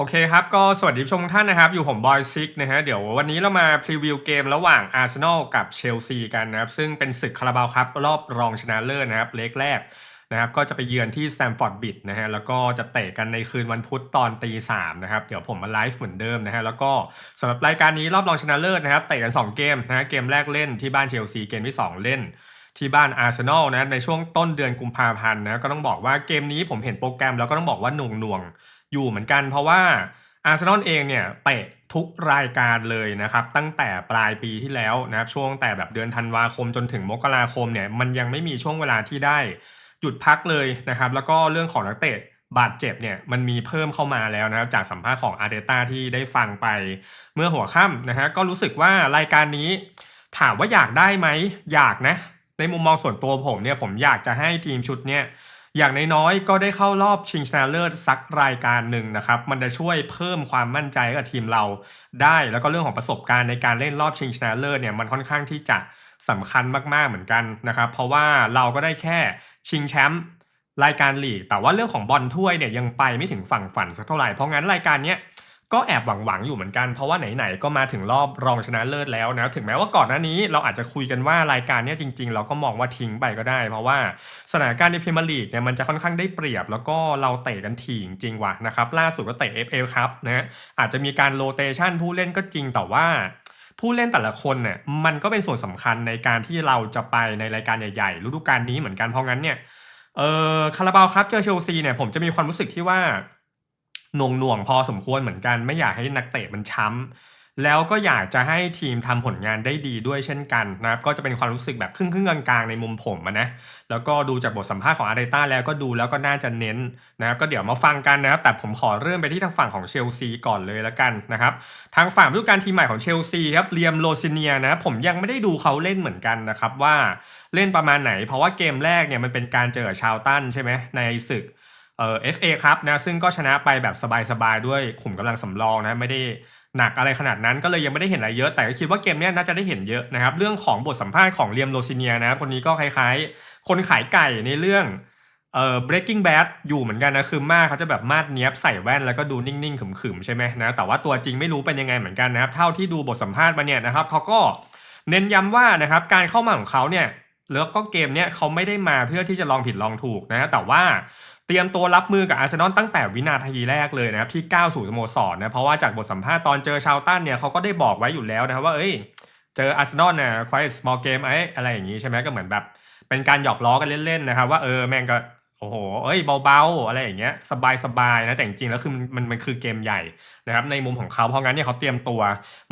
โอเคครับ ก็สวัสดีผู้ชมท่านนะครับ อยู่ผมบอยซิกนะฮะ เดี๋ยววันนี้เรามาพรีวิวเกมระหว่างอาร์เซนอลกับเชลซีกันนะครับ ซึ่งเป็นศึกคาราบาวครับ รอบรองชนะเลิศนะครับเล็กแรกนะครับก็จะไปเยือนที่สแตมฟอร์ดบิดนะฮะแล้วก็จะเตะกันในคืนวันพุธตอนตีสามนะครับเดี๋ยวผมมาไลฟ์เหมือนเดิมนะฮะแล้วก็สำหรับรายการนี้รอบรองชนะเลิศนะครับเตะกัน 2 เกมนะฮะเกมแรกเล่นที่บ้านเชลซีเกมที่ 2 เล่นที่บ้านอาร์เซนอลนะในช่วงต้นเดือนกุมภาพันธ์นะก็ต้องบอกว่าเกมนี้ผมเห็นโปรแกรมแล้วก็ต้องบอกว่าหน่วงหน่วง อยู่เหมือนกัน เพราะว่าอาร์เซนอลเองเนี่ยเตะทุกรายการเลยนะครับ ตั้งแต่ปลายปีที่แล้วนะครับช่วงแต่แบบเดือนธันวาคมจนถึงมกราคมเนี่ยมันยังไม่มีช่วงเวลาที่ได้หยุดพักเลยนะครับ แล้วก็เรื่องของนักเตะบาดเจ็บเนี่ยมันมีเพิ่มเข้ามาแล้วนะครับจากสัมภาษณ์ของอาร์เตต้าที่ได้ฟังไปเมื่อหัวค่ำนะฮะก็รู้สึกว่ารายการนี้ถามว่าอยากได้ไหมอยากนะ ในมุมมองส่วนตัวผมเนี่ยผมอยากจะให้ทีมชุดเนี่ย อย่างน้อยๆก็ได้เข้ารอบชิงชนะเลิศสักรายการหนึ่งนะครับ มันจะช่วยเพิ่มความมั่นใจกับทีมเราได้ แล้วก็เรื่องของประสบการณ์ในการเล่นรอบชิงชนะเลิศเนี่ยมันค่อนข้างที่จะสำคัญมากๆเหมือนกันนะครับ เพราะว่าเราก็ได้แค่ชิงแชมป์รายการลีก แต่ว่าเรื่องของบอลถ้วยเนี่ยยังไปไม่ถึงฝั่งฝันสักเท่าไหร่ เพราะงั้นรายการเนี้ย ก็แอบหวังๆอยู่เหมือนกันเพราะว่าไหนๆก็มาถึงรอบรองชนะเลิศแล้วนะถึงแม้ว่าก่อนหน้านี้เราอาจจะคุยกันว่ารายการนี้จริง ๆ เราก็มองว่าทิ้งไปก็ได้ เพราะว่าสถานการณ์ในพรีเมียร์ลีกเนี่ยมันจะค่อนข้างได้เปรียบ แล้วก็เราเตะกันถี่จริงๆว่ะนะครับล่าสุดก็เตะ FA ครับนะฮะอาจจะมีการโรเตชันผู้เล่นก็จริงแต่ว่าผู้เล่นแต่ละคนเนี่ยมันก็เป็นส่วนสำคัญในการที่เราจะไปในรายการใหญ่ๆฤดูกาลนี้เหมือนกันเพราะงั้นเนี่ยเออคาราบาวครับเจอเชลซีเนี่ยผมจะมีความรู้สึกที่ว่า หน่วงหน่วงพอสมควรเหมือนกัน ไม่อยากให้นักเตะมันช้ำแล้วก็อยากจะให้ทีมทำผลงานได้ดีด้วยเช่นกันนะครับก็จะเป็นความรู้สึกแบบครึ่งครึ่งๆกลางๆในมุมผมนะแล้วก็ดูจากบทสัมภาษณ์ของอาร์เตต้าแล้วก็ดูแล้วก็น่าจะเน้นนะครับก็เดี๋ยวมาฟังกันนะครับแต่ผมขอเริ่มไปที่ทางฝั่งของเชลซีก่อนเลยละกันนะครับทางฝั่งผู้การทีมใหม่ของเชลซีครับเลียมโรซิเนียนะผมยังไม่ได้ดูเขาเล่นเหมือนกันนะครับว่าเล่นประมาณไหน เพราะว่าเกมแรกเนี่ยมันเป็นการเจอชาวตันใช่ไหมในศึก เอ่อ FA ครับนะซึ่งก็ชนะไปแบบสบายๆ ด้วยขุมกำลังสำรองนะไม่ได้หนักอะไรขนาดนั้นก็เลยยังไม่ได้เห็นอะไรเยอะ แต่ก็คิดว่าเกมนี้น่าจะได้เห็นเยอะนะครับ เรื่องของบทสัมภาษณ์ของเลียมโรซิเนียนะคนนี้ก็คล้ายๆ คนขายไก่ในเรื่องเอ่อ breaking bad อยู่เหมือนกันนะคือมากเขาจะแบบมาดเนี้ยบใส่แว่นแล้วก็ดูนิ่งๆขึมๆใช่ไหมนะแต่ว่าตัวจริงไม่รู้เป็นยังไงเหมือนกันนะครับ เท่าที่ดูบทสัมภาษณ์มาเนี่ยนะครับเขาก็เน้นย้ำว่านะครับการเข้ามาของเขาเนี่ย แล้วก็เกมเนี้ยเขาไม่ได้มาเพื่อที่จะลองผิดลองถูกนะ แต่ว่าเตรียมตัวรับมือกับอาร์เซนอลตั้งแต่วินาทีแรกเลยนะครับที่ก้าวสู่สโมสรนะเพราะว่าจากบทสัมภาษณ์ตอนเจอชาวตันเนี่ยเขาก็ได้บอกไว้อยู่แล้วนะครับว่าเอ้ยเจออาร์เซนอลเนี่ย quite small game ไอ้อะไรอย่างนี้ใช่ไหมก็เหมือนแบบเป็นการหยอกล้อกันเล่นๆนะครับว่าเออแม่งก็โอ้โห เอ้ยเบาๆ อะไรอย่างเงี้ยสบายๆนะแต่จริงๆแล้วคือมันมันมันคือเกมใหญ่นะครับในมุมของเขาเพราะงั้นเนี่ยเขาเตรียมตัว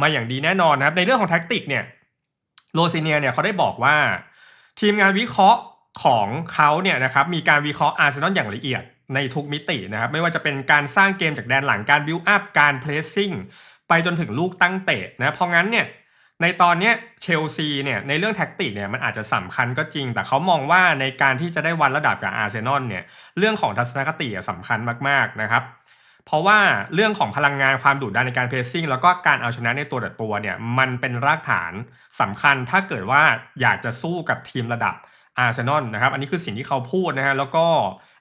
มาอย่างดีแน่นอนนะครับในเรื่องของแท็กติกเนี่ยโรซิเนียเนี่ยเขาได้บอกว่า ทีมงานวิเคราะห์ของเขาเนี่ยนะครับมีการวิเคราะห์อาร์เซนอลอย่างละเอียดในทุกมิตินะครับ ไม่ว่าจะเป็นการสร้างเกมจากแดนหลังการบิวอัพการเพลสซิ่งไปจนถึงลูกตั้งเตะนะเพราะงั้นเนี่ยในตอนนี้เชลซีเนี่ยในเรื่องแท็กติกเนี่ยมันอาจจะสำคัญก็จริง แต่เขามองว่าในการที่จะได้วันระดับกับอาร์เซนอลเนี่ยเรื่องของทัศนคติอะสำคัญมากๆนะครับ เพราะว่าเรื่องของพลังงานความดุดันในการเพรสซิ่งแล้วก็การเอาชนะในตัวต่อตัวเนี่ยมันเป็นรากฐานสำคัญถ้าเกิดว่าอยากจะสู้กับทีมระดับอาร์เซนอลนะครับอันนี้คือสิ่งที่เขาพูดนะฮะแล้วก็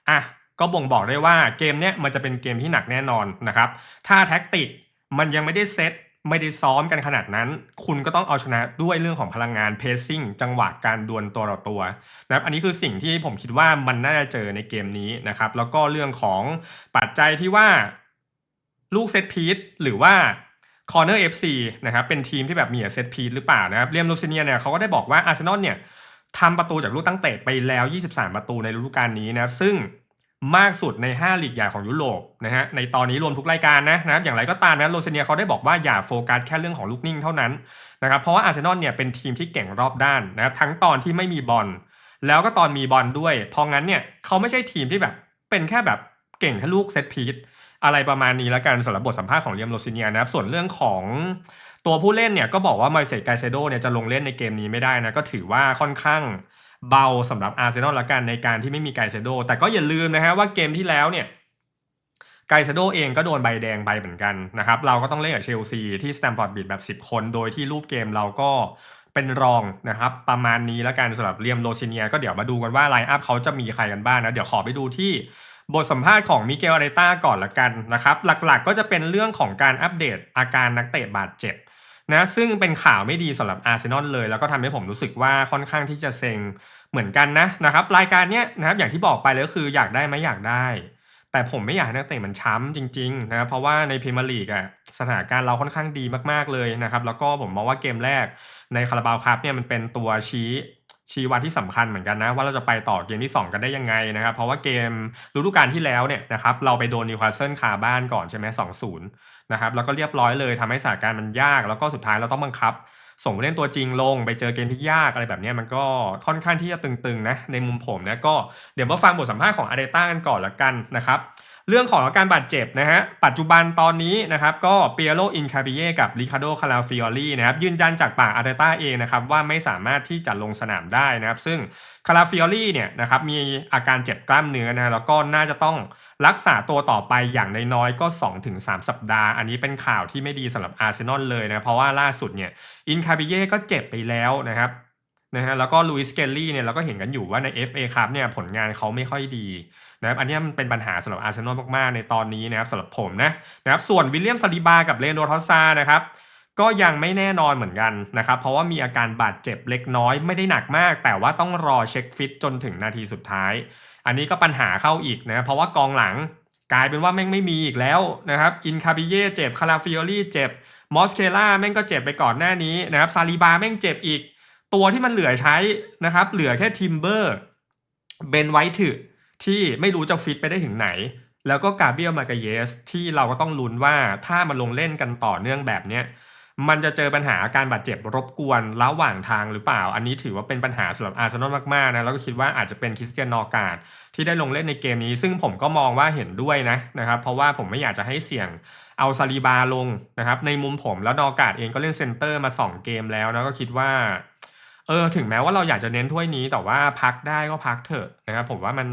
อะก็บ่งบอกได้ว่าเกมเนี้ยมันจะเป็นเกมที่หนักแน่นอนนะครับถ้าแท็กติกมันยังไม่ได้เซต ไม่ได้ซ้อมกันขนาดนั้น คุณก็ต้องเอาชนะด้วยเรื่องของพลังงานเพสซิ่งจังหวะการดวลตัวต่อตัวนะครับอันนี้คือสิ่งที่ผมคิดว่ามันน่าจะเจอในเกมนี้นะครับ แล้วก็เรื่องของปัจจัยที่ว่าลูกเซตพีซหรือว่าคอร์เนอร์เอฟซีนะครับเป็นทีมที่แบบมีเซตพีซหรือเปล่านะครับเรียมโรซิเนียเนี่ยเขาก็ได้บอกว่าอาร์เซนอลเนี่ยทำประตูจากลูกตั้งเตะไปแล้ว 23 ประตูในฤดูกาลนี้นะครับซึ่ง มากสุดใน 5 ลีกใหญ่ของยุโรปนะฮะในตอนนี้รวมทุกรายการนะนะครับอย่างไรก็ตามนะโรเซเนียเขาได้บอกว่าอย่าโฟกัสแค่เรื่องของลูกนิ่งเท่านั้นนะครับเพราะว่าอาร์เซนอลเนี่ยเป็นทีมที่เก่งรอบด้านนะครับทั้งตอนที่ไม่มีบอลแล้วก็ตอนมีบอลด้วย เพราะงั้นเนี่ยเขาไม่ใช่ทีมที่แบบเป็นแค่แบบเก่งแค่ลูกเซตพีซอะไรประมาณนี้แล้วกันสำหรับบทสัมภาษณ์ของเรียมโรซิเนียนะครับส่วนเรื่องของตัวผู้เล่นเนี่ยก็บอกว่ามาเซตไกเซโดเนี่ยจะลงเล่นในเกมนี้ไม่ได้นะก็ถือว่าค่อนข้าง เบาสำหรับอาร์เซนอลละกันในการที่ไม่มีไกเซโด แต่ก็อย่าลืมนะฮะว่าเกมที่แล้วเนี่ยไกเซโดเองก็โดนใบแดงไปเหมือนกันนะครับเราก็ต้องเล่นกับเชลซีที่สแตมฟอร์ดบิดแบบ 10 คน โดยที่รูปเกมเราก็เป็นรองนะครับประมาณนี้แล้วกันสำหรับเลียมโรซิเนีย ก็เดี๋ยวมาดูกันว่าไลน์อัพเขาจะมีใครกันบ้างนะ เดี๋ยวขอไปดูที่บทสัมภาษณ์ของมิเกลอาเรต้าก่อนละกันนะครับหลักๆก็จะเป็นเรื่องของการอัปเดตอาการนักเตะบาดเจ็บ นะซึ่งเป็นข่าวไม่ดีสำหรับอาร์เซนอลเลย แล้วก็ทำให้ผมรู้สึกว่าค่อนข้างที่จะเซ็งเหมือนกันนะนะครับรายการเนี้ยนะครับอย่างที่บอกไปเลยก็คืออยากได้ไหมอยากได้ แต่ผมไม่อยากให้นักเตะมันช้ำจริงๆนะครับเพราะว่าในพรีเมียร์ลีกอะสถานการณ์เราค่อนข้างดีมากๆเลยนะครับแล้วก็ผมมองว่าเกมแรกในคาราบาวครับเนี่ยมันเป็นตัวชี้ ชี้วัดที่สำคัญเหมือนกันนะว่าเราจะไปต่อเกมที่ 2 กันได้ยังไงนะครับ เพราะว่าเกมฤดูกาลที่แล้วเนี่ยนะครับเราไปโดนนิวคาสเซิลคาบ้านก่อนใช่ไหมสองศูนย์นะครับแล้วก็เรียบร้อยเลยทำให้สถานการณ์มันยาก แล้วก็สุดท้ายเราต้องบังคับ ส่งผู้เล่นตัวจริงลง ไปเจอเกมที่ยากอะไรแบบนี้มันก็ค่อนข้างที่จะตึงๆนะในมุมผมนะก็เดี๋ยวมาฟังบทสัมภาษณ์ของอาร์เดต้ากันก่อนละกันนะครับ เรื่องของอาการบาดเจ็บนะฮะ ปัจจุบันตอนนี้นะครับก็เปียโรอินคาบิเย่กับริคาโดคาราฟิออรี่นะครับยืนยันจากปากอาร์เตต้าเองนะครับว่าไม่สามารถที่จะลงสนามได้นะครับ ซึ่งคาราฟิออรี่เนี่ยนะครับมีอาการเจ็บกล้ามเนื้อนะแล้วก็น่าจะต้องรักษาตัวต่อไปอย่างน้อยๆก็ 2-3 สัปดาห์ อันนี้เป็นข่าวที่ไม่ดีสำหรับอาร์เซนอลเลยนะเพราะว่าล่าสุดเนี่ยอินคาบิเย่ก็เจ็บไปแล้วนะครับนะฮะแล้วก็ลุยส์เกลลี่เนี่ยเราก็เห็นกันอยู่ว่าใน FA ครับเนี่ยผลงานเขาไม่ค่อยดี นะครับอันนี้มันเป็นปัญหาสำหรับอาร์เซนอลมากๆในตอนนี้นะครับสำหรับผมนะนะครับส่วนวิลเลียมซาลิบากับเลโดทอสซานะครับก็ยังไม่แน่นอนเหมือนกันนะครับ เพราะว่ามีอาการบาดเจ็บเล็กน้อยไม่ได้หนักมาก แต่ว่าต้องรอเช็คฟิตจนถึงนาทีสุดท้าย อันนี้ก็ปัญหาเข้าอีกนะเพราะว่ากองหลังกลายเป็นว่าแม่งไม่มีอีกแล้วนะครับอินคาบิเย่เจ็บคาราฟิโอลี่เจ็บมอสเคล่าแม่งก็เจ็บไปก่อนหน้านี้นะครับซาลิบาแม่งเจ็บอีก ตัวที่มันเหลือใช้นะครับเหลือแค่ทิมเบอร์เบนไวท์ถื ที่ไม่รู้จะฟิตไปได้ถึงไหน แล้วก็กาเบียลมากาเยสที่เราก็ต้องลุ้นว่าถ้ามันลงเล่นกันต่อเนื่องแบบเนี้ยมันจะเจอปัญหาอาการบาดเจ็บรบกวนระหว่างทางหรือเปล่า อันนี้ถือว่าเป็นปัญหาสำหรับอาร์เซนอลมากๆนะ แล้วก็คิดว่าอาจจะเป็นคริสเตียนนอการ์ดที่ได้ลงเล่นในเกมนี้ ซึ่งผมก็มองว่าเห็นด้วยนะนะครับ เพราะว่าผมไม่อยากจะให้เสี่ยงเอาซาลีบาลงนะครับ ในมุมผมแล้วนอการ์ดเองก็เล่นเซนเตอร์มา 2 เกมแล้วนะก็คิดว่า เออถึงแม้ว่าเราอยากจะเน้นถ้วยนี้แต่ว่าพักได้ก็พักเถอะนะครับผมว่ามัน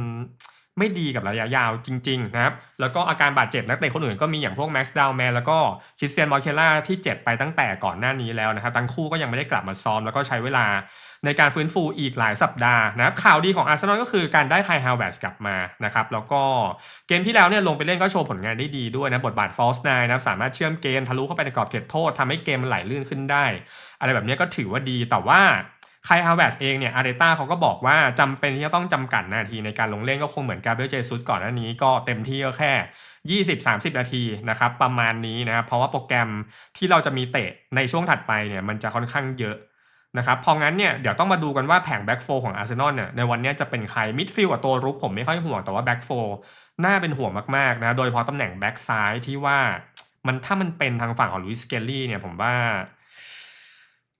ไม่ดีกับระยะยาวจริงๆนะครับ แล้วก็อาการบาดเจ็บนักเตะคนอื่นก็มีอย่างพวกแม็กซ์ดาวแมนแล้วก็คริสเตียนมอร์เคล่าที่เจ็บไปตั้งแต่ก่อนหน้านี้แล้วนะครับ ทั้งคู่ก็ยังไม่ได้กลับมาซ้อม แล้วก็ใช้เวลาในการฟื้นฟูอีกหลายสัปดาห์นะครับข่าวดีของอาร์เซนอลก็คือการได้ไคลฮาวเวร์สกลับมานะครับ แล้วก็เกมที่แล้วเนี่ยลงไปเล่นก็โชว์ผลงานได้ดีด้วยนะบทบาทฟอสไนนะครับสามารถเชื่อมเกมทะลุเข้าไปในกรอบเขตโทษทำให้เกมมันไหลลื่นขึ้นได้ อะไรแบบนี้ก็ถือว่าดีแต่ว่า ไคลฮาวเวสเองเนี่ยอาร์เตต้าเขาก็บอกว่าจำเป็นที่จะต้องจำกัดนาทีในการลงเล่นก็คงเหมือนกาเบรียลเจซุสก่อนหน้านี้ก็เต็มที่ก็แค่ 20-30 นาทีนะครับประมาณนี้นะครับเพราะว่าโปรแกรมที่เราจะมีเตะในช่วงถัดไปเนี่ยมันจะค่อนข้างเยอะนะครับเพราะงั้นเนี่ยเดี๋ยวต้องมาดูกันว่าแผงแบ็กโฟของอาร์เซนอลเนี่ยในวันนี้จะเป็นใครมิดฟิลด์กับตัวรุกผมไม่ค่อยห่วงแต่ว่าแบ็กโฟน่าเป็นห่วงมากๆนะโดยเฉพาะตำแหน่งแบ็กซ้ายที่ว่ามันถ้ามันเป็นทางฝั่งของลุยส์เกลลี่เนี่ยผมว่า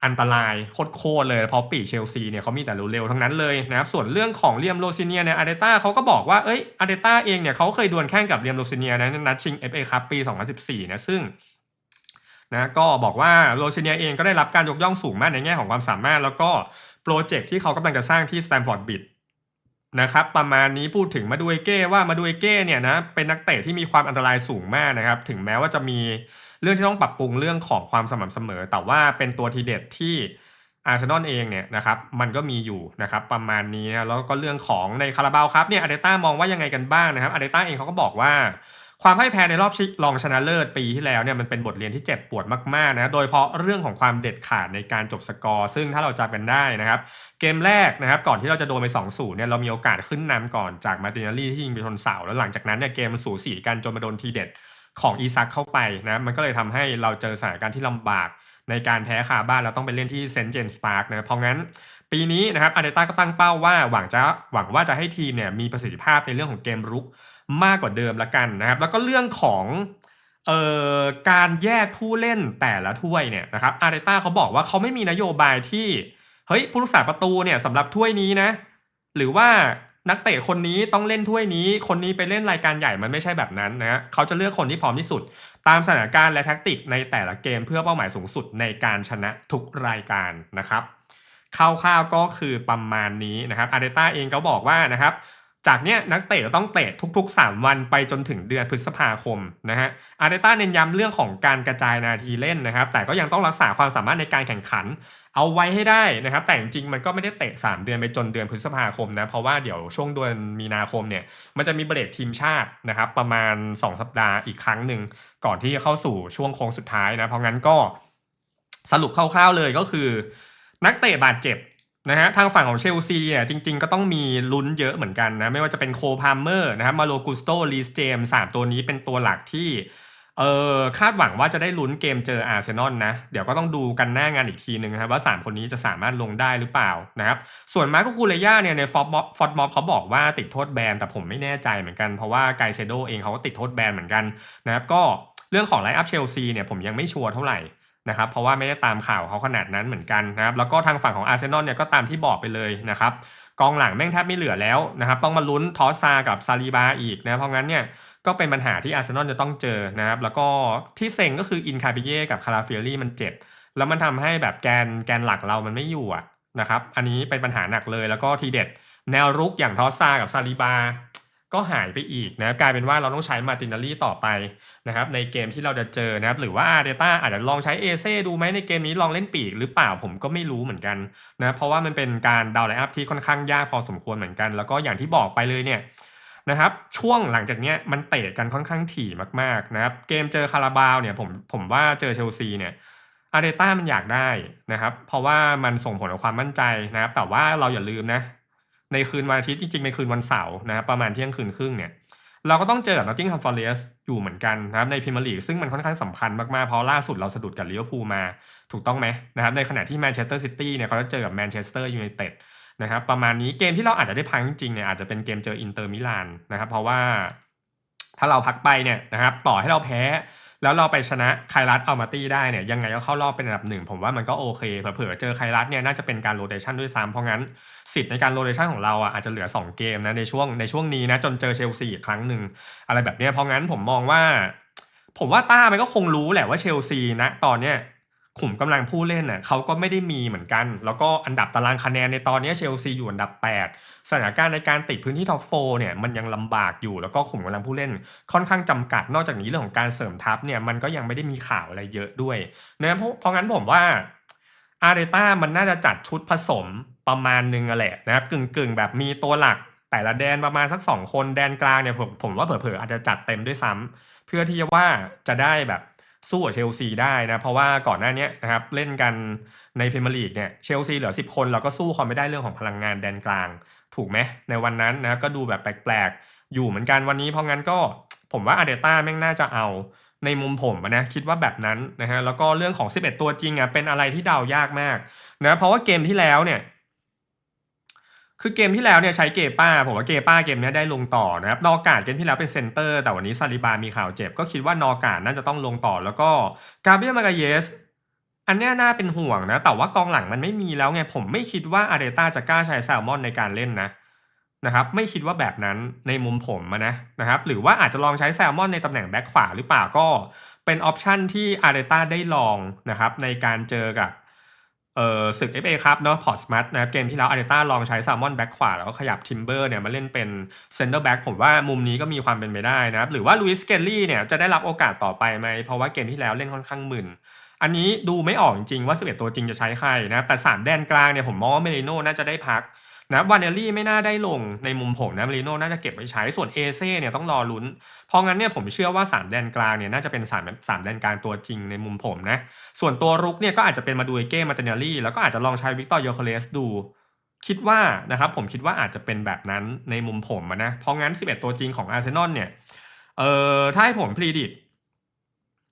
อันตรายโคตรเลย เพราะปีเชลซีเนี่ยเขามีแต่เร็วๆทั้งนั้นเลยนะครับส่วนเรื่องของเลียมโรซิเนียเนี่ยอาร์เดต้าเขาก็บอกว่าเอ้ยอาร์เดต้าเองเนี่ยเขาเคยดวลแข่งกับเลียมโรซิเนียนะในนัดชิง FA คัพปี 2014 นะซึ่งนะก็บอกว่าโรซิเนียเองก็ได้รับการยกย่องสูงมากในแง่ของความสามารถ แล้วก็โปรเจกต์ที่เขากำลังจะสร้างที่สแตมฟอร์ดบิด นะครับประมาณนี้พูดถึงมาดูเอเก้ว่ามาดูเอเก้เนี่ยนะเป็นนักเตะที่มีความอันตรายสูงมากนะครับ ถึงแม้ว่าจะมีเรื่องที่ต้องปรับปรุงเรื่องของความสม่ำเสมอ แต่ว่าเป็นตัวทีเด็ดที่อาร์เซนอลเองเนี่ยนะครับมันก็มีอยู่นะครับประมาณนี้นะแล้วก็เรื่องของในคาราบาวครับเนี่ยอาร์เดต้ามองว่ายังไงกันบ้างนะครับอาร์เดต้าเองเขาก็บอกว่า ความพ่ายแพ้ในรอบชิรองชนะเลิศปีที่แล้วเนี่ยมันเป็นบทเรียนที่เจ็บปวดมากๆนะโดยเฉพาะเรื่องของความเด็ดขาดในการจบสกอร์ ซึ่งถ้าเราจำกันได้นะครับ เกมแรกนะครับก่อนที่เราจะโดนไป2 0เนี่ยเรามีโอกาสขึ้นนำก่อนจากมาตินาลีที่ยิงไปชนเสาแล้วหลังจากนั้นเนี่ยเกมสูสีกันจนมาโดนทีเด็ดของอีซักเข้าไปนะมันก็เลยทำให้เราเจอสถานการณ์ที่ลำบากในการแพ้คาบ้านเราต้องไปเล่นที่เซนต์เจมส์พาร์คนะเพราะงั้น ปีนี้นะครับอาร์เดต้าก็ตั้งเป้าว่าหวังจะหวังว่าจะให้ทีมเนี่ยมีประสิทธิภาพในเรื่องของเกมรุกมากกว่าเดิมละกันนะครับ แล้วก็เรื่องของเอ่อการแยกผู้เล่นแต่ละถ้วยเนี่ยนะครับอาร์เตต้าเขาบอกว่าเขาไม่มีนโยบายที่เฮ้ยผู้รักษาประตูเนี่ยสำหรับถ้วยนี้นะ หรือว่านักเตะคนนี้ต้องเล่นถ้วยนี้ คนนี้ไปเล่นรายการใหญ่มันไม่ใช่แบบนั้นนะเขาจะเลือกคนที่พร้อมที่สุด ตามสถานการณ์และแท็กติกในแต่ละเกมเพื่อเป้าหมายสูงสุดในการชนะทุกรายการนะครับ คร่าวๆก็คือประมาณนี้นะครับอาร์เดต้าเองก็บอกว่านะครับจากเนี้ยนักเตะจะต้องเตะทุก ๆ 3 วันไปจนถึงเดือนพฤษภาคมนะฮะอาร์เตต้าเน้นย้ำเรื่องของการกระจายนาทีเล่นนะครับ แต่ก็ยังต้องรักษาความสามารถในการแข่งขัน เอาไว้ให้ได้นะครับ แต่จริงๆมันก็ไม่ได้เตะ 3 เดือนไปจนเดือนพฤษภาคมนะ เพราะว่าเดี๋ยวช่วงเดือนมีนาคมเนี่ย มันจะมีเบรกทีมชาตินะครับ ประมาณ 2 สัปดาห์อีกครั้งหนึ่งก่อนที่จะเข้าสู่ช่วงโค้งสุดท้ายนะ เพราะงั้นก็สรุปคร่าวๆเลยก็คือ นักเตะบาดเจ็บนะฮะทางฝั่งของเชลซีอะจริง ๆ ก็ต้องมีลุ้นเยอะเหมือนกันนะ ไม่ว่าจะเป็นโคพามเมอร์นะครับมาโลกุสโตลีสเจมสามตัวนี้เป็นตัวหลักที่เออคาดหวังว่าจะได้ลุ้นเกมเจออาร์เซนอลนะ เดี๋ยวก็ต้องดูกันหน้างานอีกทีหนึ่งนะครับว่า 3 คนนี้จะสามารถลงได้หรือเปล่านะครับ ส่วนมาร์กคูเลย่าเนี่ยในฟอร์มฟอร์มอฟเขาบอกว่าติดโทษแบน แต่ผมไม่แน่ใจเหมือนกัน เพราะว่าไกเซโดเองเขาก็ติดโทษแบนเหมือนกันนะครับก็เรื่องของไลน์อัพเชลซีเนี่ยผมยังไม่ชัวร์เท่าไหร่ นะครับเพราะว่าไม่ได้ตามข่าวเขาขนาดนั้นเหมือนกันนะครับแล้วก็ทางฝั่งของอาร์เซนอลเนี่ยก็ตามที่บอกไปเลยนะครับกองหลังแม่งแทบไม่เหลือแล้วนะครับต้องมาลุ้นทอสซากับซาลีบาอีกนะเพราะงั้นเนี่ยก็เป็นปัญหาที่อาร์เซนอลจะต้องเจอนะครับแล้วก็ที่เซ็งก็คืออินคาเบเย่กับคาราเฟียรี่มันเจ็บ แล้วมันทำให้แบบแกนแกนหลักเรามันไม่อยู่อะนะครับอันนี้เป็นปัญหาหนักเลยแล้วก็ทีเด็ดแนวรุกอย่างทอสซากับซาลีบา ก็หายไปอีกนะกลายเป็นว่าเราต้องใช้มาตินารีต่อไปนะครับในเกมที่เราจะเจอนะครับหรือว่าอาร์เดต้าอาจจะลองใช้เอเซดูไหมในเกมนี้ลองเล่นปีกหรือเปล่าผมก็ไม่รู้เหมือนกันนะเพราะว่ามันเป็นการดาวไลน์อัพที่ค่อนข้างยากพอสมควรเหมือนกัน แล้วก็อย่างที่บอกไปเลยเนี่ยนะครับช่วงหลังจากเนี้ยมันเตะกันค่อนข้างถี่มากๆนะครับเกมเจอคาราบาวเนี่ยผมผมว่าเจอเชลซีเนี่ยอาร์เดต้ามันอยากได้นะครับ เพราะว่ามันส่งผลกับความมั่นใจนะครับ แต่ว่าเราอย่าลืมนะ ในคืนวันอาทิตย์จริงๆในคืนวันเสาร์นะครับประมาณเที่ยงคืนครึ่งเนี่ยเราก็ต้องเจอกับ Nottingham Forest อยู่เหมือนกันนะครับในพรีเมียร์ลีกซึ่งมันค่อนข้างสำคัญมากๆ เพราะล่าสุดเราสะดุดกับลิเวอร์พูลมาถูกต้องไหมนะครับในขณะที่แมนเชสเตอร์ซิตี้เนี่ยเขาจะเจอกับแมนเชสเตอร์ยูไนเต็ดนะครับประมาณนี้เกมที่เราอาจจะได้พักจริงๆเนี่ยอาจจะเป็นเกมเจออินเตอร์มิลานนะครับเพราะว่าถ้าเราพักไปเนี่ยนะครับต่อให้เราแพ้ แล้วเราไปชนะไครัสอัลมาตี้ได้เนี่ยยังไงก็เข้ารอบเป็นอันดับหนึ่งผมว่ามันก็โอเคเผื่อเจอไครัสเนี่ยน่าจะเป็นการโรเตชันด้วยซ้ำเพราะงั้นสิทธิ์ในการโรเตชันของเราอะอาจจะเหลือ 2 เกมนะในช่วงในช่วงนี้นะจนเจอเชลซีอีกครั้งหนึ่งอะไรแบบเนี้ยเพราะงั้นผมมองว่า ผมว่าต้ามันก็คงรู้แหละว่าเชลซีนะตอนเนี้ย ขุมกำลังผู้เล่นน่ะเขาก็ไม่ได้มีเหมือนกัน แล้วก็อันดับตารางคะแนนในตอนนี้เชลซีอยู่อันดับ 8 สถานการณ์ในการติดพื้นที่ท็อปโฟเนี่ยมันยังลำบากอยู่แล้วก็ขุมกำลังผู้เล่น ค่อนข้างจำกัดนอกจากนี้เรื่องของการเสริมทัพเนี่ยมันก็ยังไม่ได้มีข่าวอะไรเยอะด้วยนะเพราะเพราะงั้นผมว่าอาร์เดต้ามันน่าจะจัดชุดผสมประมาณนึงอะแหละนะครับกึ่งกึ่งๆแบบมีตัวหลัก แต่ละแดนประมาณสักสองคนแดนกลางเนี่ยผมผมว่าเผลอๆอาจจะจัดเต็มด้วยซ้ำเพื่อที่จะว่าจะได้แบบ สู้กับเชลซีได้นะ เพราะว่าก่อนหน้านี้นะครับเล่นกันในพรีเมียร์ลีกเนี่ยเชลซีเหลือ 10 คนเราก็สู้เขาไม่ได้เรื่องของพลังงานแดนกลาง ถูกไหมในวันนั้นนะก็ดูแบบแปลกๆ อยู่เหมือนกันวันนี้เพราะงั้นก็ผมว่าอาร์เดต้าแม่งน่าจะเอาในมุมผมนะคิดว่าแบบนั้นนะฮะแล้วก็เรื่องของ 11 ตัวจริงอะเป็นอะไรที่เดายากมากนะเพราะว่าเกมที่แล้วเนี่ย คือเกมที่แล้วเนี่ยใช้เกป้าผมว่าเกป้าเกมนี้ได้ลงต่อนะครับนอกาดเกมที่แล้วเป็นเซนเตอร์ แต่วันนี้ซาลิบามีข่าวเจ็บ ก็คิดว่านอกาดน่าจะต้องลงต่อแล้วก็กาเบรียลมากาเยสอันนี้น่าเป็นห่วงนะ แต่ว่ากองหลังมันไม่มีแล้วไง ผมไม่คิดว่าอาร์เดต้าจะกล้าใช้แซลมอนในการเล่นนะนะครับไม่คิดว่าแบบนั้นในมุมผมนะนะครับหรือว่าอาจจะลองใช้แซลมอนในตำแหน่งแบ็คขวาหรือเปล่าก็เป็นออปชันที่อาร์เดต้าได้ลองนะครับในการเจอกับ เอ่อศึก FA ครับเนาะพอร์ตสมัตนะครับเกมที่แล้วอาร์เตต้าลองใช้ซลมอนแบ็กขวา แล้วก็ขยับทิมเบอร์เนี่ยมาเล่นเป็นเซนเตอร์แบ็กผมว่ามุมนี้ก็มีความเป็นไปได้นะครับ หรือว่าลุยส์เกลลี่เนี่ยจะได้รับโอกาสต่อไปไหม เพราะว่าเกมที่แล้วเล่นค่อนข้างมึนอันนี้ดูไม่ออกจริงๆว่า 11 ตัวจริงจะใช้ใครนะแต่ 3 แดนกลางเนี่ยผมมองว่าเมริโน่น่าจะได้พัก นะวานเนลลี่ไม่น่าได้ลงในมุมผมนะเมริโน่น่าจะเก็บไว้ใช้ส่วนเอเซ่เนี่ยต้องรอลุ้น เพราะงั้นเนี่ยผมเชื่อว่า 3 แดนกลางเนี่ยน่าจะเป็น3 3แดนกลางตัวจริงในมุมผมนะ ส่วนตัวรุกเนี่ยก็อาจจะเป็นมาดูเอเก้มาเตเนลลี่แล้วก็อาจจะลองใช้วิกตอร์โยคาเลสดู คิดว่านะครับผมคิดว่าอาจจะเป็นแบบนั้นในมุมผมอะนะเพราะงั้น 11 ตัวจริงของอาร์เซนอลเนี่ยเอ่อถ้าให้ผมพรีดิต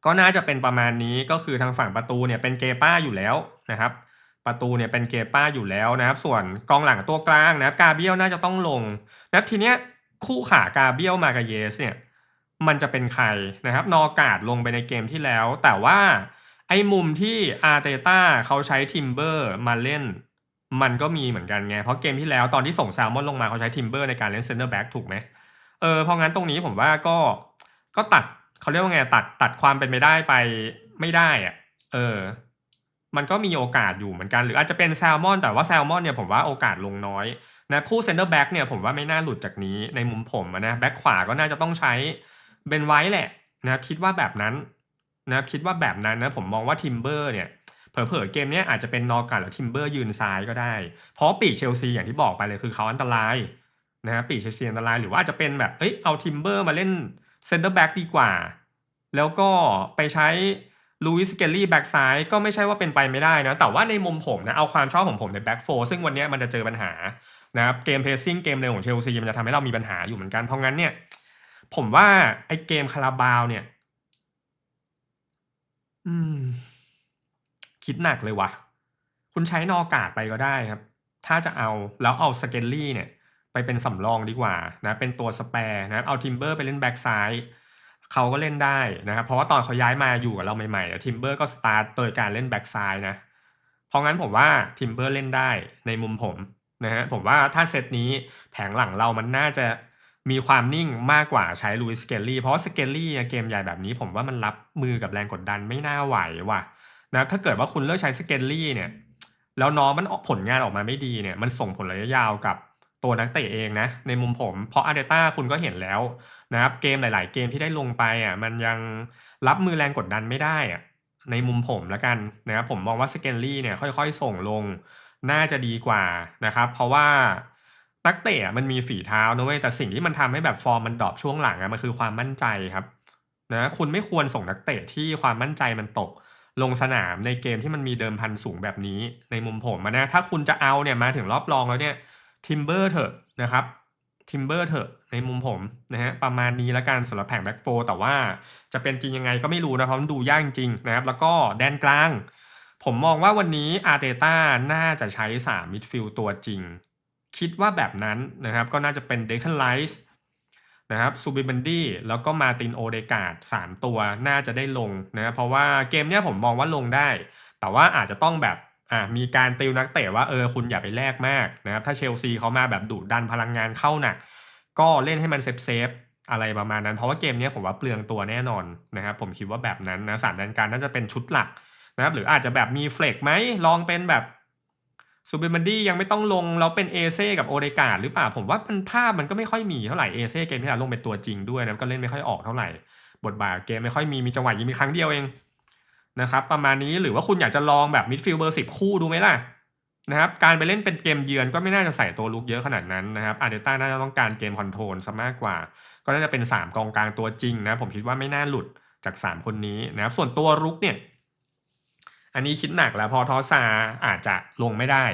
ก็น่าจะเป็นประมาณนี้ก็คือทางฝั่งประตูเนี่ยเป็นเกป้าอยู่แล้วนะครับ ประตูเนี่ยเป็นเกป้าอยู่แล้วนะครับ ส่วนกองหลังตัวกลางนะครับกาเบียลน่าจะต้องลงนะครับทีเนี้ยคู่ขากาเบียลมากาเยสเนี่ยมันจะเป็นใครนะครับ นอกาดลงไปในเกมที่แล้ว แต่ว่าไอ้มุมที่อาร์เตต้าเขาใช้ทิมเบอร์มาเล่น มันก็มีเหมือนกันไง เพราะเกมที่แล้วตอนที่ส่งแซลมอนลงมาเขาใช้ทิมเบอร์ในการเล่นเซนเตอร์แบ็กถูกไหมเออเพราะงั้นตรงนี้ผมว่าก็ก็ตัดเขาเรียกว่าไงตัดตัดความเป็นไปได้ไปไม่ได้อะเออ มันก็มีโอกาสอยู่เหมือนกัน หรืออาจจะเป็นแซลมอน แต่ว่าแซลมอนเนี่ยผมว่าโอกาสลงน้อยนะคู่เซนเตอร์แบ็กเนี่ยผมว่าไม่น่าหลุดจากนี้ในมุมผมนะแบ็กขวาก็น่าจะต้องใช้เบนไว้แหละนะคิดว่าแบบนั้นนะคิดว่าแบบนั้นนะผมมองว่าทิมเบอร์เนี่ยเผลอๆเกมเนี้ยอาจจะเป็นนอการหรือทิมเบอร์ยืนซ้ายก็ได้ เพราะปีกเชลซีอย่างที่บอกไปเลยคือเขาอันตรายนะปีกเชลซีอันตรายหรือว่าอาจจะเป็นแบบเอ้ยเอาทิมเบอร์มาเล่นเซนเตอร์แบ็กดีกว่า แล้วก็ไปใช้ ลูอิสเกลลี่แบ็กซ้ายก็ไม่ใช่ว่าเป็นไปไม่ได้นะ แต่ว่าในมุมผมนะ เอาความชอบของผมในแบ็กโฟซึ่งวันนี้มันจะเจอปัญหานะครับเกมเพรสซิ่งเกมเร็วของเชลซีมันจะทำให้เรามีปัญหาอยู่เหมือนกันเพราะงั้นเนี่ย ผมว่าไอ้เกมคาราบาวเนี่ย อืม คิดหนักเลยวะคุณใช้นอกาดไปก็ได้ครับ ถ้าจะเอาแล้วเอาสเกลลี่เนี่ย ไปเป็นสำรองดีกว่านะ เป็นตัวสแปร์นะเอาทิมเบอร์ไปเล่นแบ็กซ้าย เขาก็เล่นได้นะครับ เพราะว่าตอนเขาย้ายมาอยู่กับเราใหม่ๆทิมเบอร์ก็สตาร์ตโดยการเล่นแบ็กซ้ายนะ เพราะงั้นผมว่าทิมเบอร์เล่นได้ในมุมผมนะฮะผมว่าถ้าเซตนี้แผงหลังเรามันน่าจะมีความนิ่งมากกว่าใช้ลุยสเกลลี่เพราะสเกลลี่เกมใหญ่แบบนี้ผมว่ามันรับมือกับแรงกดดันไม่น่าไหวว่ะนะถ้าเกิดว่าคุณเลือกใช้สเกลลี่เนี่ยแล้วน้องมันออกผลงานออกมาไม่ดีเนี่ยมันส่งผลระยะยาวกับ ตัวนักเตะเองนะในมุมผม เพราะอาร์เตต้าคุณก็เห็นแล้วนะครับเกมหลาย ๆ เกมที่ได้ลงไปอะมันยังรับมือแรงกดดันไม่ได้อะในมุมผมแล้วกันนะครับผมมองว่าสเกลลี่เนี่ยค่อย ๆ ส่งลงน่าจะดีกว่านะครับ เพราะว่านักเตะมันมีฝีเท้านะเว้ยแต่สิ่งที่มันทำให้แบบฟอร์มมันดรอปช่วงหลังอะมันคือความมั่นใจครับนะคุณไม่ควรส่งนักเตะที่ความมั่นใจมันตกลงสนามในเกมที่มันมีเดิมพันสูงแบบนี้ในมุมผมนะถ้าคุณจะเอาเนี่ยมาถึงรอบรองแล้วเนี่ย ทิมเบอร์เถอะนะครับทิมเบอร์เถอะในมุมผมนะฮะประมาณนี้แล้วกันสำหรับแผงแบ็กโฟแต่ว่าจะเป็นจริงยังไงก็ไม่รู้นะเพราะมันดูยากจริงนะครับ แล้วก็แดนกลาง ผมมองว่าวันนี้อาร์เตต้าน่าจะใช้ 3 มิดฟิลด์ตัวจริง คิดว่าแบบนั้นนะครับ ก็น่าจะเป็นเดคันไลส์นะครับซูบิบันดี้แล้วก็มาตินโอเดกาดสามตัวน่าจะได้ลงนะเพราะว่าเกมเนี้ยผมมองว่าลงได้ แต่ว่าอาจจะต้องแบบ อ่ามีการติวนักเตะว่าเออคุณอย่าไปแลกมากนะครับถ้าเชลซีเขามาแบบดุดันพลังงานเข้าหนัก ก็เล่นให้มันเซฟเซฟอะไรประมาณนั้น เพราะว่าเกมนี้ผมว่าเปลืองตัวแน่นอนนะครับผมคิดว่าแบบนั้นนะสามดันการน่าจะเป็นชุดหลักนะครับหรืออาจจะแบบมีเฟลกไหมลองเป็นแบบซูเปอร์มันดี้ยังไม่ต้องลงแล้วเป็นเอเซ่กับโอเดกาดหรือเปล่าผมว่ามันภาพมันก็ไม่ค่อยมีเท่าไหร่เอเซ่เกมที่เราลงเป็นตัวจริงด้วยนะก็เล่นไม่ค่อยออกเท่าไหร่ บทบาทเกมไม่ค่อยมีมีจังหวะยิงมีครั้งเดียวเอง นะครับประมาณนี้หรือว่าคุณอยากจะลองแบบมิดฟิลด์เบอร์สิบคู่ดูไหมล่ะนะครับการไปเล่นเป็นเกมเยือนก็ไม่น่าจะใส่ตัวลุกเยอะขนาดนั้นนะครับอาร์เดต้าน่าจะต้องการเกมคอนโทรลซะมากกว่า ก็น่าจะเป็น 3 กองกลางตัวจริงนะ ผมคิดว่าไม่น่าหลุดจาก 3 คนนี้นะครับส่วนตัวรุกเนี่ย อันนี้คิดหนักแล้วพอทอซาอาจจะลงไม่ได้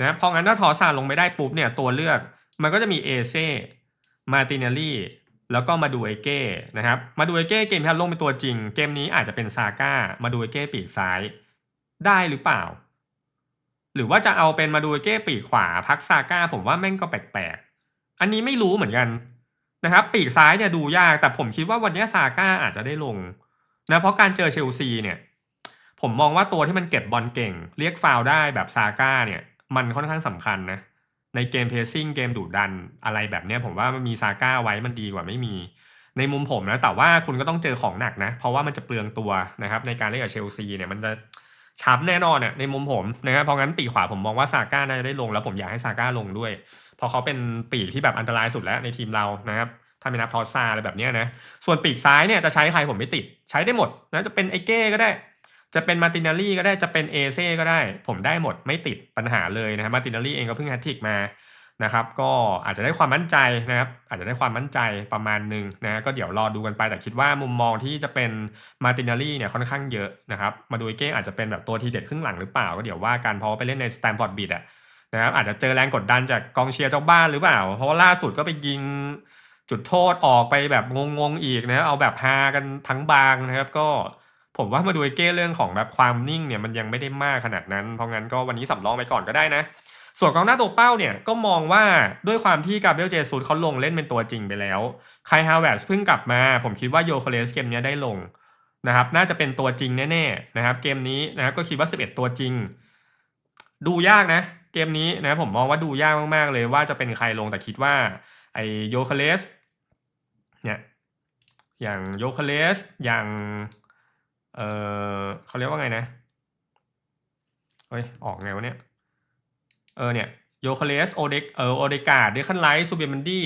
นะเพราะงั้นถ้าทอซาลงไม่ได้ปุ๊บเนี่ยตัวเลือกมันก็จะมีเอเซ่มาตินาลี แล้วก็มาดูเอเก้นะครับ มาดูเอเก้เกมที่ลงเป็นตัวจริง เกมนี้อาจจะเป็นซาก้ามาดูเอเก้ปีกซ้ายได้หรือเปล่า หรือว่าจะเอาเป็นมาดูเอเก้ปีกขวาพักซาก้าผมว่าแม่งก็แปลกๆ อันนี้ไม่รู้เหมือนกันนะครับ ปีกซ้ายเนี่ยดูยากแต่ผมคิดว่าวันนี้ซาก้าอาจจะได้ลงนะเพราะการเจอเชลซีเนี่ย ผมมองว่าตัวที่มันเก็บบอลเก่ง เรียกฟาวได้แบบซาก้าเนี่ย มันค่อนข้างสำคัญนะ ในเกมเพรสซิ่งเกมดุดันอะไรแบบเนี้ยผมว่ามันมีซาก้าไว้มันดีกว่าไม่มี ในมุมผมนะ แต่ว่าคุณก็ต้องเจอของหนักนะ เพราะว่ามันจะเปลืองตัวนะครับในการเล่นกับเชลซีเนี่ยมันจะช้ำแน่นอนเนี่ยในมุมผมนะครับเพราะงั้นปีขวาผมมองว่าซาก้าน่าจะได้ลง แล้วผมอยากให้ซาก้าลงด้วยเพราะเขาเป็นปีกที่แบบอันตรายสุดแล้วในทีมเรานะครับถ้าไม่นับทอสซาอะไรแบบนี้นะส่วนปีกซ้ายเนี่ยจะใช้ใครผมไม่ติด ใช้ได้หมดนะจะเป็นไอเก้ก็ได้ จะเป็นมาตินาลี่ก็ได้จะเป็นเอเซ่ก็ได้ ผมได้หมดไม่ติดปัญหาเลยนะครับมาตินาลี่เองก็เพิ่งแฮตทริกมานะครับก็อาจจะได้ความมั่นใจนะครับอาจจะได้ความมั่นใจประมาณหนึ่งนะก็เดี๋ยวรอดูกันไปแต่คิดว่ามุมมองที่จะเป็นมาตินาลี่เนี่ยค่อนข้างเยอะนะครับมาดูเอเก้อาจจะเป็นแบบตัวทีเด็ดครึ่งหลังหรือเปล่า ก็เดี๋ยวว่ากันเพราะว่าไปเล่นในสแตมฟอร์ดบิดอะนะครับอาจจะเจอแรงกดดันจากกองเชียร์เจ้าบ้านหรือเปล่า เพราะว่าล่าสุดก็ไปยิงจุดโทษออกไปแบบงงๆอีกนะเอาแบบฮากันทั้งบางนะครับก็ ผมว่ามาดูไอ้เก้เรื่องของแบบความนิ่งเนี่ยมันยังไม่ได้มากขนาดนั้น เพราะงั้นก็วันนี้สำรองไปก่อนก็ได้นะ ส่วนกองหน้าตัวเป้าเนี่ยก็มองว่าด้วยความที่กาเบรียลเจซูสเขาลงเล่นเป็นตัวจริงไปแล้วไคฮาวเวร์สเพิ่งกลับมา ผมคิดว่าโยคาเลสเกมนี้ได้ลงนะครับน่าจะเป็นตัวจริงแน่ๆนะครับเกมนี้นะครับก็คิดว่า 11 ตัวจริง ดูยากนะ เกมนี้นะผมมองว่าดูยากมากๆเลยว่าจะเป็นใครลงแต่คิดว่าไอโยคาเลสเนี่ยอย่างโยคาเลสอย่าง เออเขาเรียกว่าไงนะเฮ้ยออกไงวะเนี่ย เออเนี่ยโยคาเลสโอเดกเออโอเดกาเดคันไลท์ซูเบียมันดี้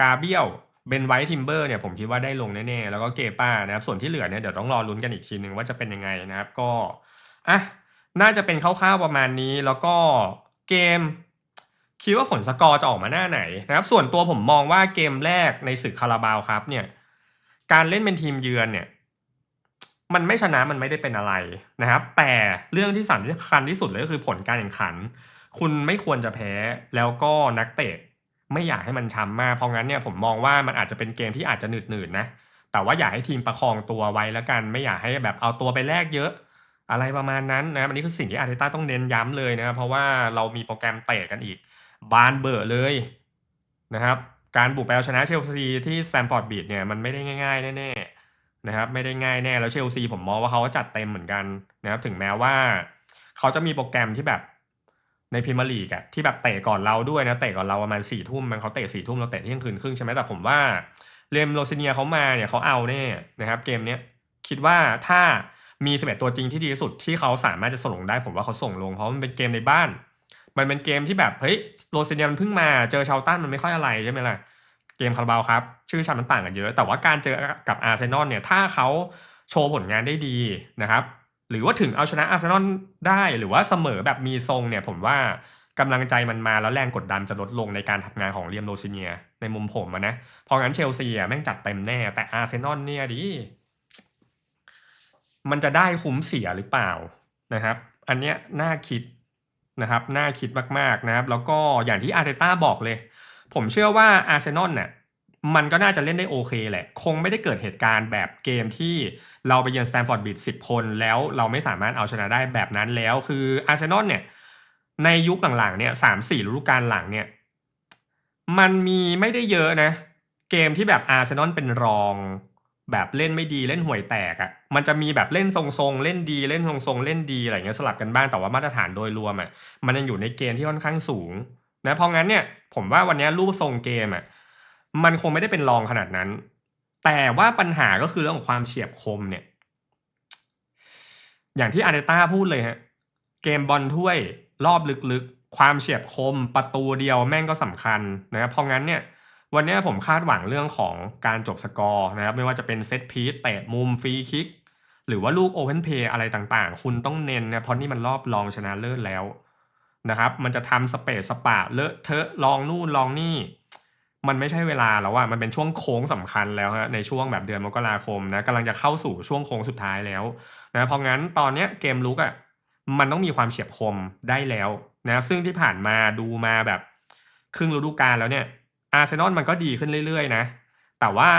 กาเบียลเบนไวท์ทิมเบอร์เนี่ยผมคิดว่าได้ลงแน่ๆ แล้วก็เกป้านะครับ ส่วนที่เหลือเนี่ยเดี๋ยวต้องรอลุ้นกันอีกทีหนึ่งว่าจะเป็นยังไงนะครับ ก็อะน่าจะเป็นคร่าวๆประมาณนี้แล้วก็เกม คิดว่าผลสกอร์จะออกมาหน้าไหนนะครับ ส่วนตัวผมมองว่าเกมแรกในศึกคาราบาวครับเนี่ยการเล่นเป็นทีมเยือนเนี่ย มันไม่ชนะมันไม่ได้เป็นอะไรนะครับ แต่เรื่องที่สำคัญที่สุดเลยก็คือผลการแข่งขัน คุณไม่ควรจะแพ้แล้วก็นักเตะไม่อยากให้มันช้ำมากเพราะงั้นเนี่ยผมมองว่ามันอาจจะเป็นเกมที่อาจจะหนืดๆนะ แต่ว่าอยากให้ทีมประคองตัวไว้แล้วกัน ไม่อยากให้แบบเอาตัวไปแลกเยอะ อะไรประมาณนั้นนะครับอันนี้คือสิ่งที่อาร์เตต้าต้องเน้นย้ำเลยนะครับเพราะว่าเรามีโปรแกรมเตะกันอีก บานเบอร์เลยนะครับ การบุกไปเอาชนะเชลซีที่แซมฟอร์ดบีดเนี่ยมันไม่ได้ง่ายๆแน่ๆ นะครับไม่ได้ง่ายแน่แล้วเชลซีผมมองว่าเขาจัดเต็มเหมือนกันนะครับถึงแม้ว่า เขาจะมีโปรแกรมที่แบบในพรีเมียร์ลีกอะที่แบบเตะก่อนเราด้วยนะเตะก่อนเราประมาณสี่ทุ่มมันเขาเตะสี่ทุ่มเราเตะเที่ยงคืนครึ่งใช่ไหมแต่ผมว่าเรมโรซิเนียเขามาเนี่ยเขาเอาแน่นะครับ เกมเนี้ยคิดว่าถ้ามีสิบเอ็ดตัวจริงที่ดีที่สุดที่เขาสามารถจะส่งลงได้ ผมว่าเขาส่งลงเพราะมันเป็นเกมในบ้าน มันเป็นเกมที่แบบเฮ้ยโรซิเนียมันเพิ่งมาเจอชาวตันมันไม่ค่อยอะไรใช่ไหมล่ะ เกมคาราบาวครับ ชื่อชั้นมันต่างกันเยอะ แต่ว่าการเจอกับอาร์เซนอลเนี่ยถ้าเขาโชว์ผลงานได้ดีนะครับ หรือว่าถึงเอาชนะอาร์เซนอลได้หรือว่าเสมอแบบมีทรงเนี่ยผมว่ากำลังใจมันมาแล้วแรงกดดันจะลดลงในการทำงานของเรียมโรซิเนีย ในมุมผมนะ เพราะงั้นเชลซีอะแม่งจัดเต็มแน่ แต่อาร์เซนอลเนี่ยดิมันจะได้คุ้มเสียหรือเปล่านะครับ อันเนี้ยน่าคิดนะครับ น่าคิดมากๆนะครับ แล้วก็อย่างที่อาร์เตต้าบอกเลย ผมเชื่อว่าอาร์เซนอลเนี่ยมันก็น่าจะเล่นได้โอเคแหละ คงไม่ได้เกิดเหตุการณ์แบบเกมที่เราไปเยือนสแตนฟอร์ดบิดสิบคน แล้วเราไม่สามารถเอาชนะได้แบบนั้นแล้ว คืออาร์เซนอลเนี่ย ในยุคหลังๆเนี่ยสามสี่ฤดูกาลหลังเนี่ย มันมีไม่ได้เยอะนะ เกมที่แบบอาร์เซนอลเป็นรอง แบบเล่นไม่ดีเล่นห่วยแตกอะ่ะ มันจะมีแบบเล่นทรงๆ เล่นดีเล่นทรงๆ เล่นดีอะไรเงี้ยสลับกันบ้างแต่ว่ามาตรฐานโดยรวมอะ่ะมันยังอยู่ในเกณฑ์ที่ค่อนข้างสูง นะเพราะงั้นเนี่ยผมว่าวันนี้รูปทรงเกมอะมันคงไม่ได้เป็นรองขนาดนั้น แต่ว่าปัญหาก็คือเรื่องของความเฉียบคมเนี่ย อย่างที่อาร์เตต้าพูดเลยฮะเกมบอลถ้วยรอบลึกๆ ความเฉียบคมประตูเดียวแม่งก็สำคัญนะครับเพราะงั้นเนี่ยวันนี้ผมคาดหวังเรื่องของการจบสกอร์นะครับไม่ว่าจะเป็นเซตพีซเตะมุมฟรีคิก หรือว่าลูกโอเพนเพย์อะไรต่างๆ คุณต้องเน้นนะเพราะนี่มันรอบรองชนะเลิศแล้ว นะครับ มันจะทำสเปซสปะเลอะเทอะลองนู่นลองนี่ มันไม่ใช่เวลาแล้วอะมันเป็นช่วงโค้งสำคัญแล้วฮะในช่วงแบบเดือนมกราคมนะกำลังจะเข้าสู่ช่วงโค้งสุดท้ายแล้วนะเพราะงั้นตอนเนี้ยเกมลุกอะมันต้องมีความเฉียบคมได้แล้วนะซึ่งที่ผ่านมาดูมาแบบครึ่งฤดูกาลแล้วเนี่ยอาร์เซนอลมันก็ดีขึ้นเรื่อยๆนะ แต่ว่า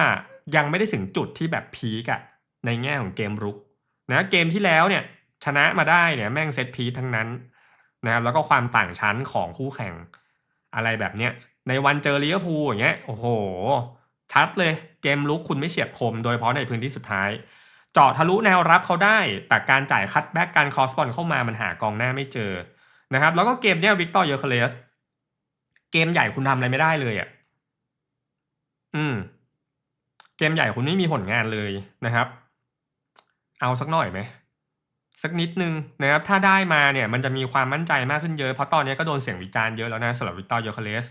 ยังไม่ได้ถึงจุดที่แบบพีกอะในแง่ของเกมรุกนะเกมที่แล้วเนี่ยชนะมาได้เนี่ยแม่งเซตพีทั้งนั้น นะครับแล้วก็ความต่างชั้นของคู่แข่งอะไรแบบเนี้ยในวันเจอลิเวอร์พูลอย่างเงี้ยโอ้โห ชัดเลยเกมลุกคุณไม่เฉียบคม โดยเฉพาะในพื้นที่สุดท้าย เจาะทะลุแนวรับเขาได้ แต่การจ่ายคัตแบ็กการคอสบอลเข้ามามันหากองหน้าไม่เจอนะครับแล้วก็เกมเนี้ยวิกตอร์เยอร์เคเลสเกมใหญ่คุณทำอะไรไม่ได้เลยอะอืม เกมใหญ่คุณไม่มีผลงานเลยนะครับ เอาสักหน่อยไหม สักนิดนึงนะครับถ้าได้มาเนี่ยมันจะมีความมั่นใจมากขึ้นเยอะ เพราะตอนนี้ก็โดนเสียงวิจารณ์เยอะแล้วนะสำหรับวิกตอร์เยอร์เคเลส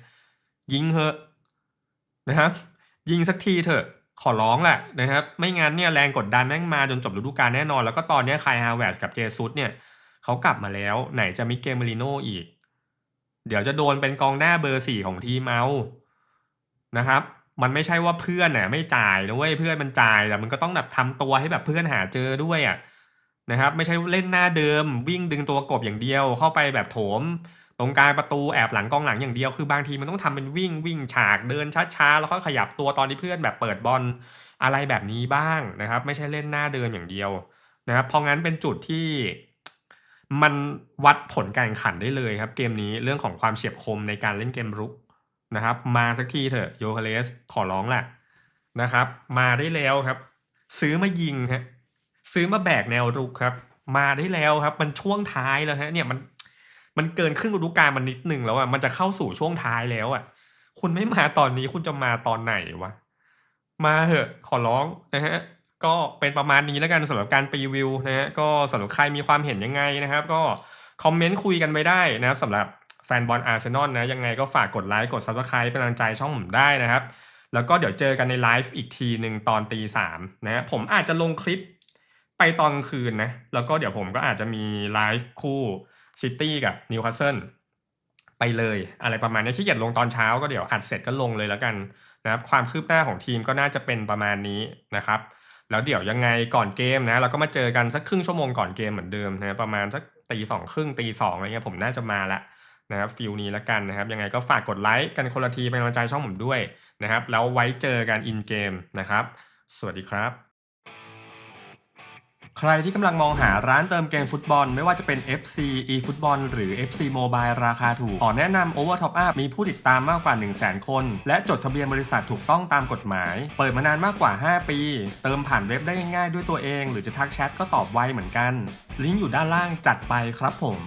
ยิงเหอะนะครับยิงสักทีเถอะขอร้องแหละนะครับไม่งั้นเนี่ยแรงกดดันแม่งมาจนจบฤดูกาลแน่นอน แล้วก็ตอนนี้คายฮาวเวร์สกับเจซุสเนี่ยเขากลับมาแล้วไหนจะมิเกลเมริโนอีก เดี๋ยวจะโดนเป็นกองหน้าเบอร์สี่ของทีมเอานะครับมันไม่ใช่ว่าเพื่อนน่ะไม่จ่ายนะเว้ยเพื่อนมันจ่ายแต่มันก็ต้องแบบทำตัวให้แบบเพื่อนหาเจอด้วยอะ นะครับ ไม่ใช่เล่นหน้าเดิม วิ่งดึงตัวกบอย่างเดียว เข้าไปแบบโถม ตรงกลางประตูแอบหลังกองหลังอย่างเดียว คือบางทีมันต้องทำเป็นวิ่งวิ่งฉากเดินช้าๆแล้วก็ขยับตัวตอนที่เพื่อนแบบเปิดบอลอะไรแบบนี้บ้างนะครับ ไม่ใช่เล่นหน้าเดินอย่างเดียวนะครับเพราะงั้นเป็นจุดที่มันวัดผลการแข่งขันได้เลยครับ เกมนี้เรื่องของความเฉียบคมในการเล่นเกมรุกนะครับ มาสักทีเถอะโยคาเลสขอร้องแหละนะครับ มาได้แล้วครับ ซื้อมายิงครับ ซื้อมาแบกแนวรุกครับ มาได้แล้วครับ มันช่วงท้ายแล้วฮะเนี่ยมันมันเกินครึ่งฤดูกาลมันนิดหนึ่งแล้วอะมันจะเข้าสู่ช่วงท้ายแล้วอะ คุณไม่มาตอนนี้คุณจะมาตอนไหนวะมาเถอะขอร้องนะฮะก็เป็นประมาณนี้แล้วกันสำหรับการรีวิวนะฮะก็สำหรับใครมีความเห็นยังไงนะครับ ก็คอมเมนต์คุยกันไปได้นะครับสำหรับแฟนบอลอาร์เซนอลนะยังไงก็ฝากกดไลค์กด Subscribe เป็นกำลังใจช่องผมได้นะครับ แล้วก็เดี๋ยวเจอกันในไลฟ์อีกทีหนึ่งตอนตีสามนะฮะผมอาจจะลงคลิป ไปตอนคืนนะ แล้วก็เดี๋ยวผมก็อาจจะมีไลฟ์คู่ซิตี้กับนิวคาสเซิลไปเลยอะไรประมาณนี้ขี้เกียจลงตอนเช้าก็เดี๋ยวอัดเสร็จก็ลงเลยแล้วกันนะครับความคืบหน้าของทีมก็น่าจะเป็นประมาณนี้นะครับ แล้วเดี๋ยวยังไงก่อนเกมนะเราก็มาเจอกันสักครึ่งชั่วโมงก่อนเกมเหมือนเดิมนะประมาณสักตีสองครึ่งตีสองอะไรเงี้ยผมน่าจะมาละนะครับฟิลนี้แล้วกันนะครับ ยังไงก็ฝากกดไลค์กันคนละทีเป็นกำลังใจช่องผมด้วยนะครับ แล้วไว้เจอกันอินเกมนะครับ สวัสดีครับ ใครที่กำลังมองหาร้านเติมเกมฟุตบอล ไม่ว่าจะเป็น FC eFootball หรือ FC Mobile ราคาถูก ขอแนะนำ Over Top Up มีผู้ติดตามมากกว่า 1 0 0 0 0 0 คน และจดทะเบียนบริษัทถูกต้องตามกฎหมาย เปิดมานานมากกว่า 5 ปี เติมผ่านเว็บได้ง่ายๆด้วยตัวเอง หรือจะทักแชทก็ตอบไวเหมือนกัน ลิงก์อยู่ด้านล่างจัดไปครับผม